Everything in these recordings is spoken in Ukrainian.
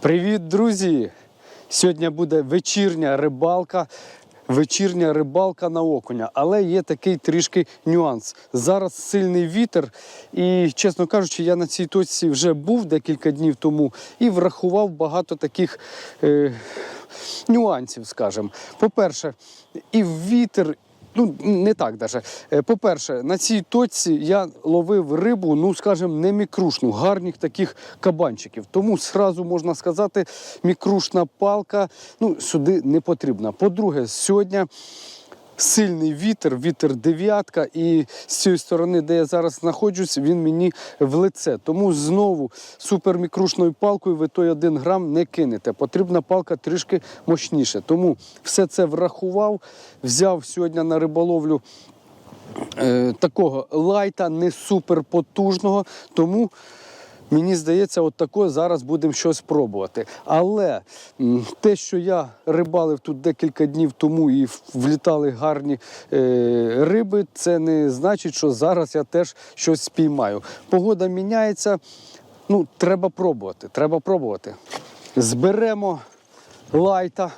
Привіт, друзі! Сьогодні буде вечірня рибалка. Вечірня рибалка на окуня, але є такий трішки нюанс. Зараз сильний вітер, і, чесно кажучи, я на цій точці вже був декілька днів тому і врахував багато таких е, нюансів, скажімо. По-перше, і вітер, ну не так даже. Е, По-перше, на цій точці я ловив рибу, ну скажімо, не мікрушну, гарних таких кабанчиків. Тому зразу можна сказати, мікрушна палка ну, сюди не потрібна. По-друге, сьогодні. Сильний вітер, вітер дев'ятка, і з цієї сторони, де я зараз знаходжусь, він мені в лице. Тому знову супермікрушною палкою ви той один грам не кинете. Потрібна палка трішки мощніше. Тому все це врахував, взяв сьогодні на риболовлю е, такого лайта, не суперпотужного. Тому мені здається, от такое зараз будемо щось пробувати. Але те, що я рибалив тут декілька днів тому і влітали гарні е, риби, це не значить, що зараз я теж щось спіймаю. Погода міняється. Ну, треба пробувати. Треба пробувати. Зберемо лайта.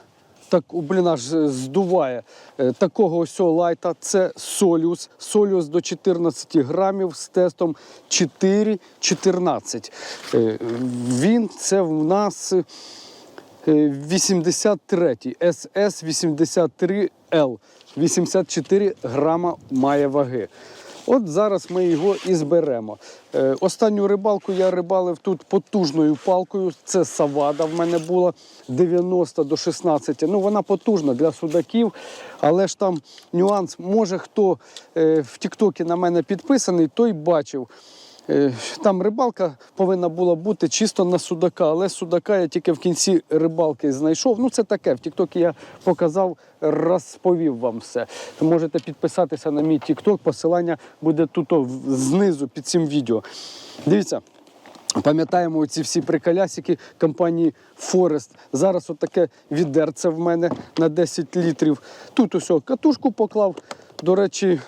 Так, блін, аж е, здуває. Е, Такого ось лайта це солюс. Солюс до 14 грамів з тестом 4,14. Е, Він це в нас е, 83 ss 83 l 84 грама має ваги. От зараз ми його і зберемо. Е, останню рибалку я рибалив тут потужною палкою. Це савада в мене була 90 до 16. Ну вона потужна для судаків, але ж там нюанс. Може хто е, в Тіктокі на мене підписаний, той бачив. Е, Там рибалка повинна була бути чисто на судака, але судака я тільки в кінці рибалки знайшов. Ну це таке. В Тіктокі я показав, розповів вам все. Можете підписатися на мій Тікток, посилання буде тут знизу під цим відео. Дивіться. Пам'ятаємо ці всі приколясики компанії Forest. Зараз отаке відерце в мене на 10 літрів. Тут ось катушку поклав. До речі,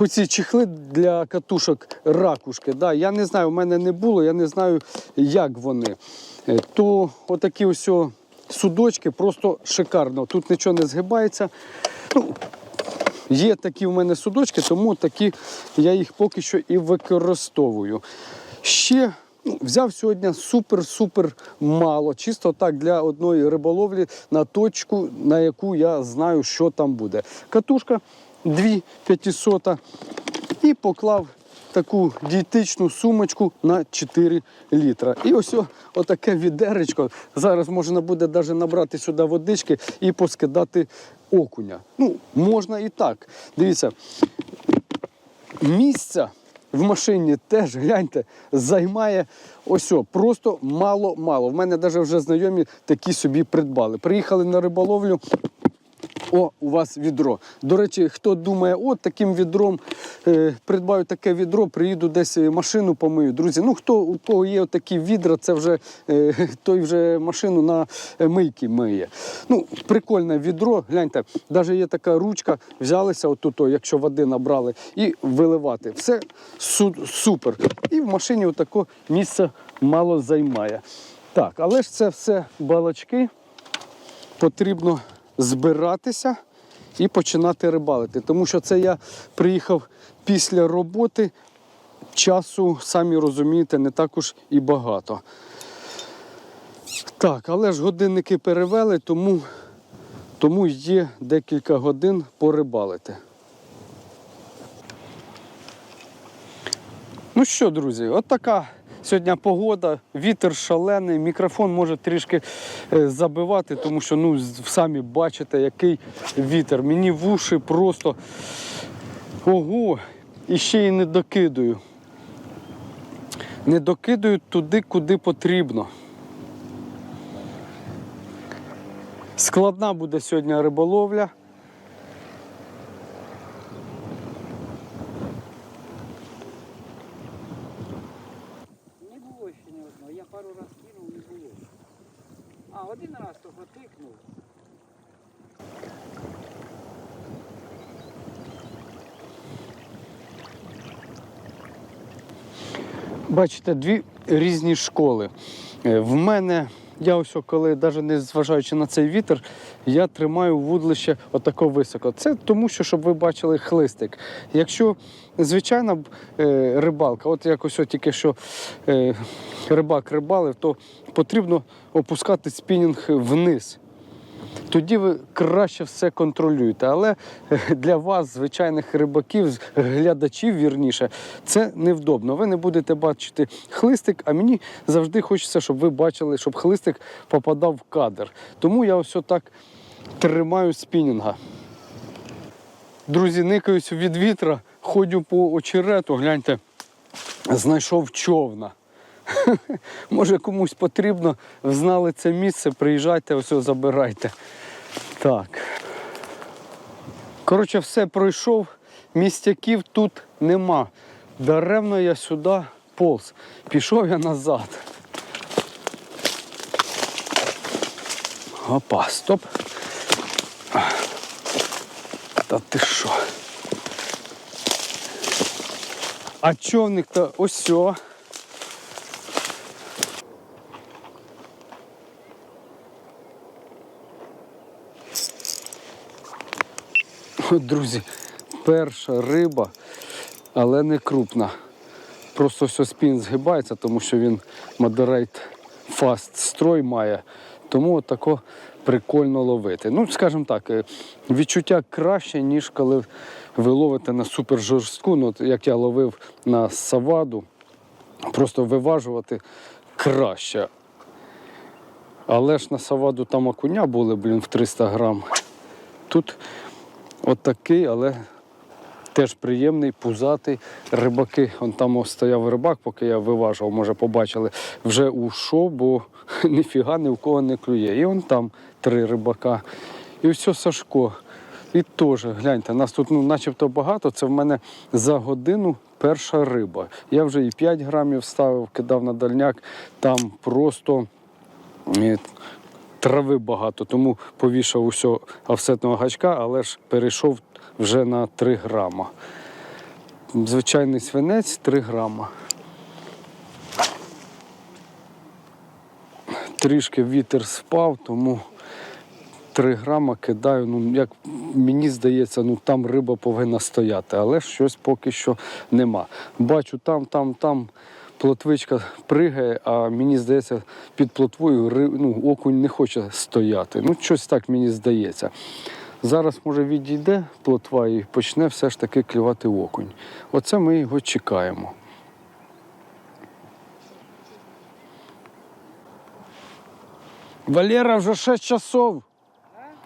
оці чехли для катушок ракушки. Да, я не знаю, у мене не було, я не знаю, як вони. Е, То отакі ось судочки просто шикарно. Тут нічого не згибається. Ну, Є такі в мене судочки, тому такі я їх поки що і використовую. Ще ну, взяв сьогодні супер-супер мало. Чисто так для одної риболовлі на точку, на яку я знаю, що там буде. Катушка 2500 і поклав таку дієтичну сумочку на 4 літра. І ось отаке відеречко. Зараз можна буде навіть набрати сюди водички і поскидати окуня. Ну, можна і так. Дивіться, місця в машині теж гляньте, займає ось просто мало-мало. В мене навіть вже знайомі такі собі придбали. Приїхали на риболовлю. О, у вас відро. До речі, хто думає, от таким відром е, придбаю таке відро, приїду десь е, машину помию. Друзі, ну хто у кого є такі відра, це вже е, той вже машину на е, мийки миє. Ну, прикольне відро. Гляньте, навіть є така ручка, взялися отут, якщо води набрали, і виливати. Все су- супер. І в машині отако місце мало займає. Так, але ж це все балачки потрібно збиратися і починати рибалити. Тому що це я приїхав після роботи, часу, самі розумієте, не також і багато. Так, але ж годинники перевели, тому, тому є декілька годин порибалити. Ну що, друзі, от така сьогодні погода, вітер шалений, мікрофон може трішки е, забивати, тому що ну, самі бачите, який вітер. Мені в уші просто ого, і ще й не докидую. Не докидую туди, куди потрібно. Складна буде сьогодні риболовля. 11-го тикнув. Бачите, дві різні школи. Е, в мене я ось коли, навіть не зважаючи на цей вітер, я тримаю вудлище отако високо. Це тому, що щоб ви бачили хлистик. Якщо звичайна е, рибалка, от якось тільки що е, рибак рибалив, то потрібно опускати спінінг вниз. Тоді ви краще все контролюєте. Але е, для вас, звичайних рибаків, глядачів, вірніше, це невдобно. Ви не будете бачити хлистик, а мені завжди хочеться, щоб ви бачили, щоб хлистик попадав в кадр. Тому я ось так тримаю спінінга. Друзі, никаюсь від вітра, ходю по очерету, гляньте, знайшов човна. Може комусь потрібно, знали це місце, приїжджайте, його забирайте. Так. Коротше, все пройшов, містяків тут нема. Даремно я сюди полз. Пішов я назад. Опа, стоп. Та ти що? А човник-то ось. От, друзі, перша риба, але не крупна. Просто все спін згибається, тому що він Moderate Fast строй має. Тому от тако прикольно ловити. Ну, скажімо так, е, відчуття краще, ніж коли ви ловите на супер жорстку, ну, як я ловив на саваду, просто виважувати краще. Але ж на саваду там окуня були, блін, в 300 грам. Тут От такий, але теж приємний, пузатий. Рибаки, он там стояв рибак, поки я виважував, може побачили, вже ушов, бо ніфіга ні в кого не клює. І он там три рибака. І все Сашко. І теж, гляньте, нас тут ну, начебто багато, це в мене за годину перша риба. Я вже і 5 грамів ставив, кидав на дальняк, там просто трави багато, тому повішав усього офсетного гачка, але ж перейшов вже на 3 грама. Звичайний свинець 3 грама. Трішки вітер спав, тому 3 грама кидаю. Ну, як мені здається, ну там риба повинна стояти, але щось поки що нема. Бачу, там, там, там плотвичка пригає, а мені здається, під плотвою ну, окунь не хоче стояти. Ну, щось так мені здається. Зараз, може, відійде плотва і почне все ж таки клювати окунь. Оце ми його чекаємо. Валера, вже 6 часов.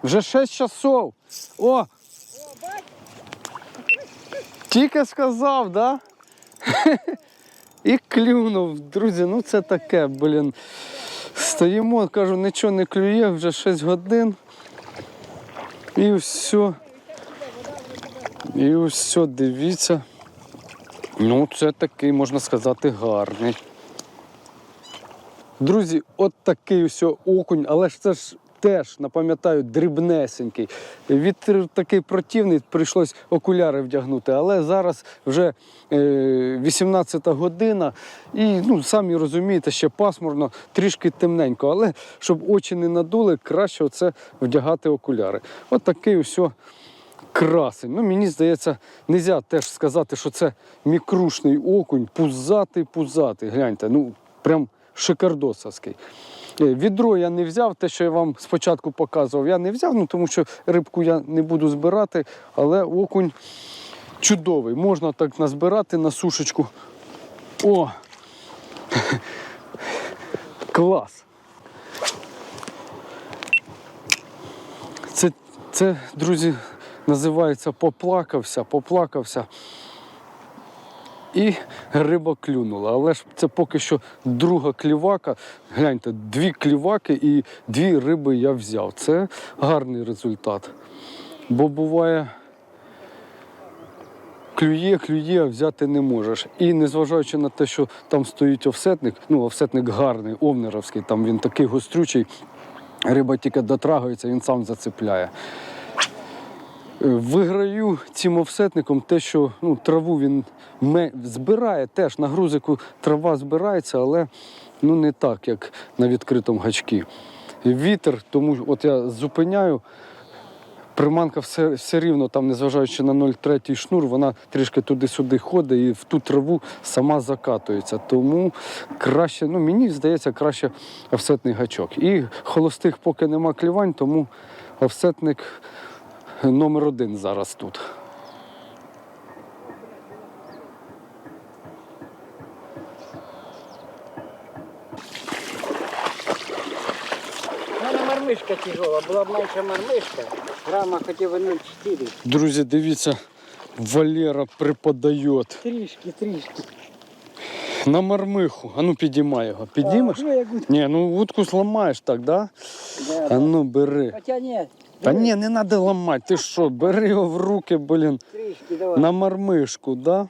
Вже 6 часов. О! Тільки сказав, да? І клюнув. Друзі, ну це таке, блін. Стоїмо, кажу, нічого не клює, вже 6 годин. І все. І все, дивіться. Ну, це такий, можна сказати, гарний. Друзі, от такий ось окунь, але ж це ж теж, напам'ятаю, дрібнесенький. Вітер такий противний, прийшлось окуляри вдягнути. Але зараз вже е, 18 година, і ну, самі розумієте, ще пасмурно, трішки темненько. Але щоб очі не надули, краще оце вдягати окуляри. От такий ось красень. Ну, мені здається, не можна теж сказати, що це мікрушний окунь, пузатий, пузатий. Гляньте, ну прям шикардосовський. Е, Відро я не взяв, те, що я вам спочатку показував, я не взяв, ну тому що рибку я не буду збирати, але окунь чудовий. Можна так назбирати на сушечку. О! Клас! Це, це, друзі, називається поплакався, поплакався. І риба клюнула. Але ж це поки що друга клівака. Гляньте, дві кліваки і дві риби я взяв. Це гарний результат. Бо буває. Клює, клює, а взяти не можеш. І незважаючи на те, що там стоїть офсетник, ну офсетник гарний, овнеровський, там він такий гострючий, риба тільки дотрагується, він сам зацепляє. Е, Виграю цим офсетником те, що ну, траву він збирає теж на грузику трава збирається, але ну не так, як на відкритому гачкі. Вітер, тому от я зупиняю, приманка все, все рівно, там, незважаючи на 0,3 шнур, вона трішки туди-сюди ходить і в ту траву сама закатується. Тому краще, ну мені здається, краще офсетний гачок. І холостих поки нема клівань, тому офсетник номер один зараз тут. Мармишка тяжела, була б менша мармишка, грама б 0,4. Друзі, дивіться, Валера преподає Трішки, трішки. на мармиху. А ну підіймай його. Підіймеш? А, ну, як Ні, ну вудку зламаєш так, да? Да, А ну бери. Хоча ні. Та ні, не треба ламати. Ти що, бери його в руки, блін, Трішки, давай. на мармишку, да?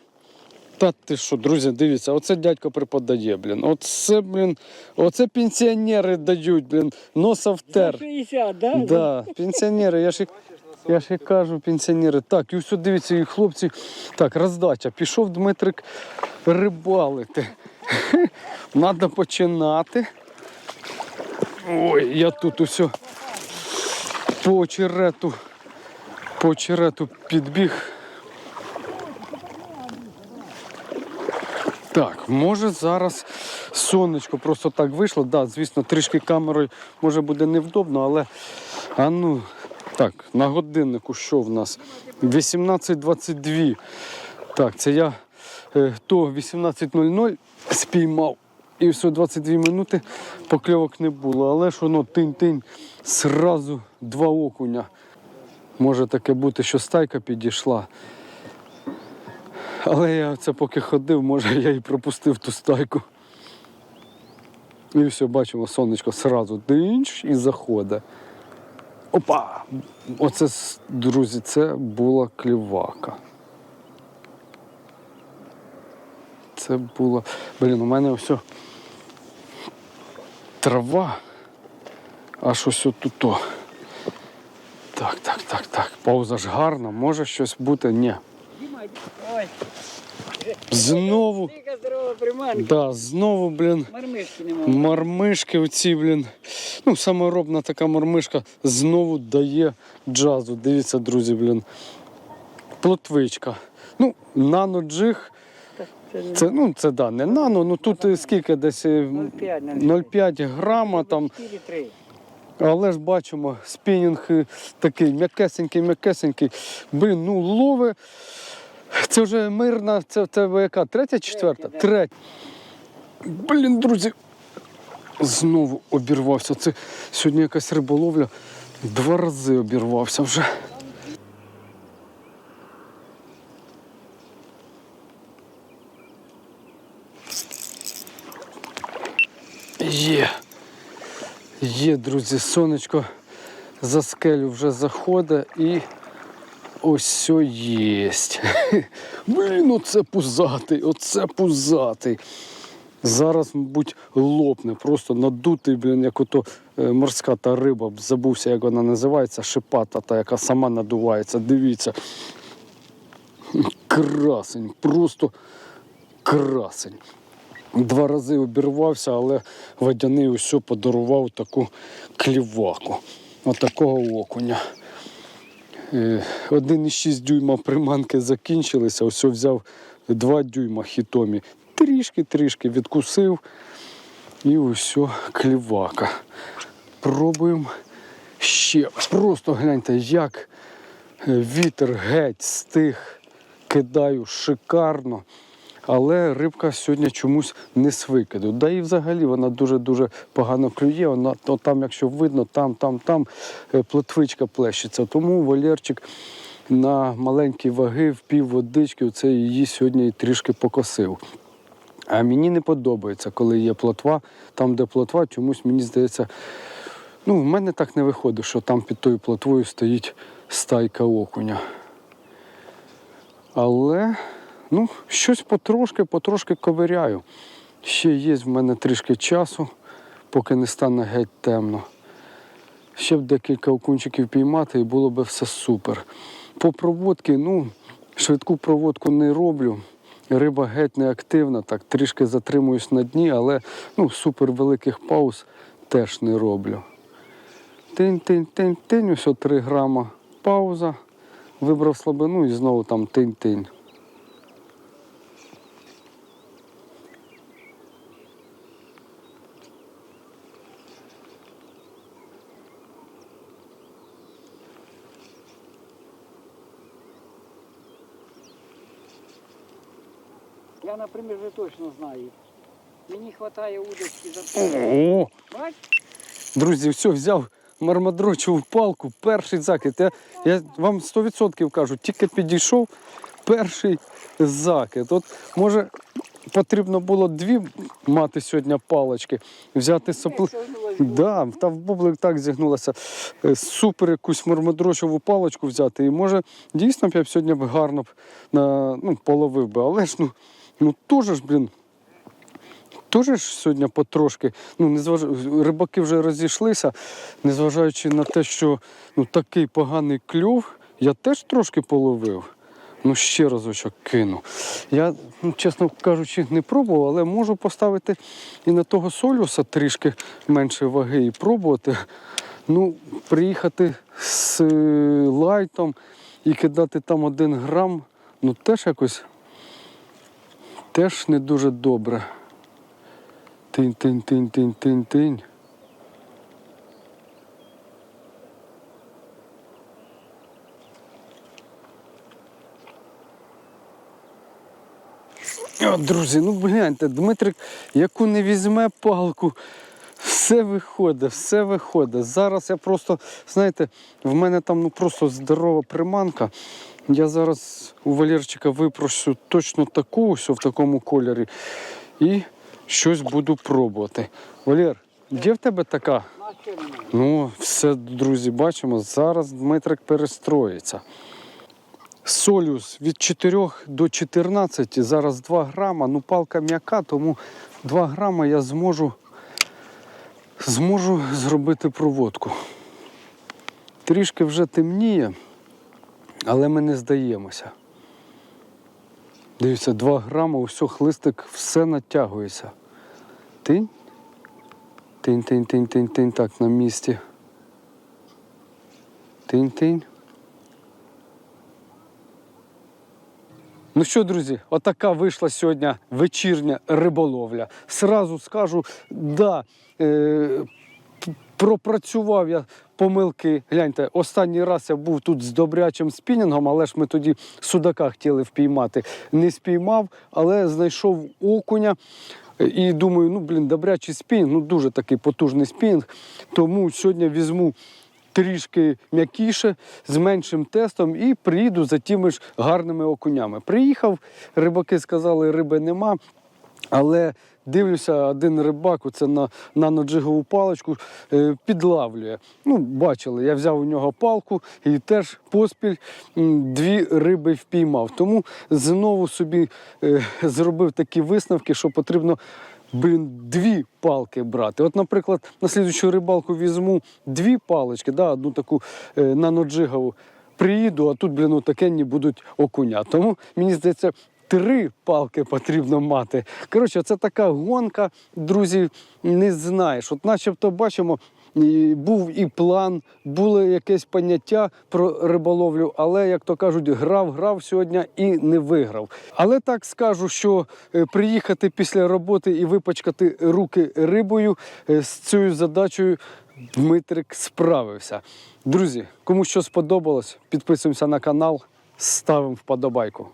Та ти що, друзі, дивіться, оце дядько преподає, блін. Оце, блін, оце пенсіонери дають, блін, носа втер. 60, да? Да, пенсіонери, я ж і, я ж і кажу, пенсіонери. Так, і все, дивіться, і хлопці. Так, роздача. Пішов Дмитрик рибалити. Надо починати. Ой, я тут усе по очерету, по очерету підбіг. Так, може зараз сонечко просто так вийшло. Да, звісно, трішки камерою може буде невдобно, але а ну, так, на годиннику що в нас? 18.22. Так, це я е, то 18.00 спіймав. І все 22 минути покльовок не було. Але ж воно тинь-тинь, сразу два окуня. Може таке бути, що стайка підійшла. Але я це поки ходив, може я і пропустив ту стайку. І все, бачимо, сонечко сразу динч і заходить. Опа! Оце, друзі, це була клівака. Це було. Блін, у мене все трава. Аж ось отут. Так, так, так, так. Пауза ж гарна, може щось бути? Ні. Ой, Знову. Да, знову, блін, Мармишки немає. мармишки оці, блін. Ну, саморобна така мармишка знову дає джазу. Дивіться, друзі, блін. Плотвичка. Ну, наноджиг. Це ну, це да, не нано, ну тут е, скільки десь е, 0,5, 0,5 грама там. Але ж бачимо, спінінг е, такий м'якесенький, м'якесенький. Блін, ну лови. Це вже мирна, це в тебе яка? Третя, четверта? Третя. Блін, друзі. Знову обірвався. Це сьогодні якась риболовля. Два рази обірвався вже. Є. Є, друзі, сонечко за скелю вже заходить і ось єсть. Блін, оце пузатий, оце пузатий. Зараз, мабуть, лопне, просто надутий, блін, як ото е, морська та риба. Забувся, як вона називається, шипата, та яка сама надувається. Дивіться. Красень, просто красень. Два рази обірвався, але водяний усе подарував таку кліваку. Отакого окуня. Е, 1,6 дюйма приманки закінчилися, ось взяв 2 дюйма хітомі. Трішки-трішки відкусив і ось клівака. Пробуємо ще. Просто гляньте, як е, вітер геть стих, кидаю шикарно. Але рибка сьогодні чомусь не з. Да і взагалі вона дуже-дуже погано клює. Вона то там, якщо видно, там, там, там е, плотвичка плещеться. Тому Валерчик на маленькі ваги в пів водички це її сьогодні трішки покосив. А мені не подобається, коли є плотва. Там, де плотва, чомусь мені здається, ну, в мене так не виходить, що там під тою плотвою стоїть стайка окуня. Але ну, щось потрошки, потрошки ковиряю. Ще є в мене трішки часу, поки не стане геть темно. Ще б декілька окунчиків піймати і було б все супер. По проводці, ну, швидку проводку не роблю. риба геть не активна, так трішки затримуюсь на дні, але ну, супер великих пауз теж не роблю. Тинь-тинь-тинь-тинь, ось 3 грама пауза. Вибрав слабину і знову там тинь-тинь. Знаю. Мені вистачає удочки за О! Бач? Друзі, все, взяв мармадрочову палку, перший закид. Я, я вам 100% кажу, тільки підійшов перший закид. От може потрібно було дві мати сьогодні палочки, взяти сопли. Да, та в бублик так зігнулася. Е, Супер якусь мармадрочову палочку взяти. І може дійсно б я б сьогодні гарно б на, ну, половив би. Але ж ну, ну теж ж, блін. Теж сьогодні потрошки, ну, незваж... рибаки вже розійшлися, незважаючи на те, що ну, такий поганий клюв, я теж трошки половив. Ну, ще разочок кину. Я, ну, чесно кажучи, не пробував, але можу поставити і на того солюса трішки менше ваги і пробувати. Ну, приїхати з е, лайтом і кидати там один грам, ну теж якось теж не дуже добре. Тинь, тинь, тинь, тинь, тинь, тинь. О, друзі, ну гляньте, Дмитрик, яку не візьме палку, все виходить, все виходить. Зараз я просто, знаєте, в мене там ну, просто здорова приманка. Я зараз у Валерчика випрошу точно таку, ось в такому кольорі, і щось буду пробувати. Валер, де в тебе така? Ну, все, друзі, бачимо. Зараз Дмитрик перестроїться. Солюс від 4 до 14, зараз 2 грама. Ну, палка м'яка, тому 2 грама я зможу, зможу зробити проводку. Трішки вже темніє, але ми не здаємося. Дивіться, 2 грама, усе, хлистик, все натягується. Тинь. Тинь, тинь, тинь, тинь, тинь, так, на місці. Тинь, тинь. Ну що, друзі, отака вийшла сьогодні вечірня риболовля. Сразу скажу, да, е, пропрацював я помилки. Гляньте, останній раз я був тут з добрячим спінінгом, але ж ми тоді судака хотіли впіймати. Не спіймав, але знайшов окуня. І думаю, ну блін, добрячий спінінг, ну дуже такий потужний спінінг. Тому сьогодні візьму трішки м'якіше, з меншим тестом і приїду за тими ж гарними окунями. Приїхав, рибаки сказали, риби нема. Але дивлюся, один рибак, оце на наноджигову паличку, е, підлавлює. Ну, бачили, я взяв у нього палку і теж поспіль дві риби впіймав. Тому знову собі е, зробив такі висновки, що потрібно. Блін, дві палки брати. От, наприклад, на слідчу рибалку візьму дві палички, да, одну таку е, наноджигову, приїду, а тут, блін, отакенні будуть окуня. Тому мені здається, три палки потрібно мати. Коротше, це така гонка, друзі, не знаєш. От начебто бачимо. Був і план, було якесь поняття про риболовлю, але, як то кажуть, грав, грав сьогодні і не виграв. Але так скажу, що е, приїхати після роботи і випачкати руки рибою е, з цією задачею Дмитрик справився. Друзі, кому що сподобалось, підписуємося на канал, ставимо вподобайку.